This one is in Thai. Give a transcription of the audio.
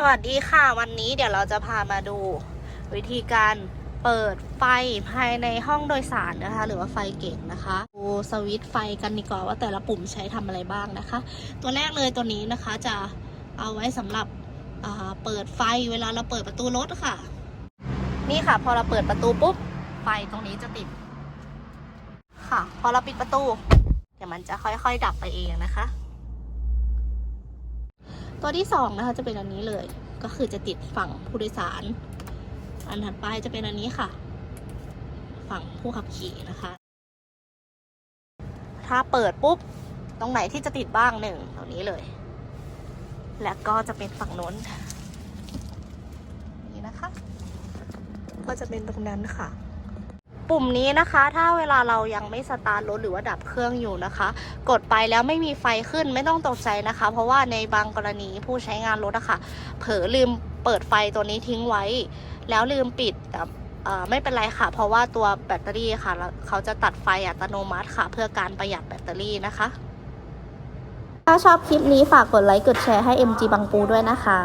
สวัสดีค่ะวันนี้เดี๋ยวเราจะพามาดูวิธีการเปิดไฟภายในห้องโดยสารนะคะ หรือว่าไฟเก่งนะคะดูสวิตช์ไฟกันดีกว่าว่าแต่ละปุ่มใช้ทำอะไรบ้างนะคะ ตัวแรกเลยตัวนี้นะคะจะเอาไว้สำหรับเปิดไฟเวลาเราเปิดประตูรถค่ะ นี่ค่ะ พอเราเปิดประตูปุ๊บไฟตรงนี้จะติด ค่ะ พอเราปิดประตู เดี๋ยวมันจะค่อยๆดับไปเองนะคะ ตัวที่สองนะคะจะเป็นอันนี้เลย ก็คือจะติดฝั่งผู้โดยสาร อันถัดไปจะเป็นอันนี้ค่ะ ฝั่งผู้ขับขี่นะคะ ถ้าเปิดปุ๊บ ตรงไหนที่จะติดบ้างหนึ่งตรงนี้เลย แล้วก็จะเป็นฝั่งน้น นี่นะคะ ก็จะเป็นตรงนั้นค่ะ ปุ่มนี้นะคะ ถ้าเวลาเรายังไม่สตาร์ทรถหรือว่าดับเครื่องอยู่นะคะ กดไปแล้วไม่มีไฟขึ้นไม่ต้องตกใจนะคะ เพราะว่าในบางกรณีผู้ใช้งานรถอะคะ่ะ เผลอลืมเปิดไฟตัวนี้ทิ้งไว้ แล้วลืมปิดไม่เป็นไรค่ะ เพราะว่าตัวแบตเตอรี่ค่ะ เขาจะตัดไฟอัตโนมัติค่ะ เพื่อการประหยัดแบตเตอรี่นะคะ ถ้าชอบคลิปนี้ฝากกดไลค์กดแชร์ให้ MG บังปูด้วยนะคะ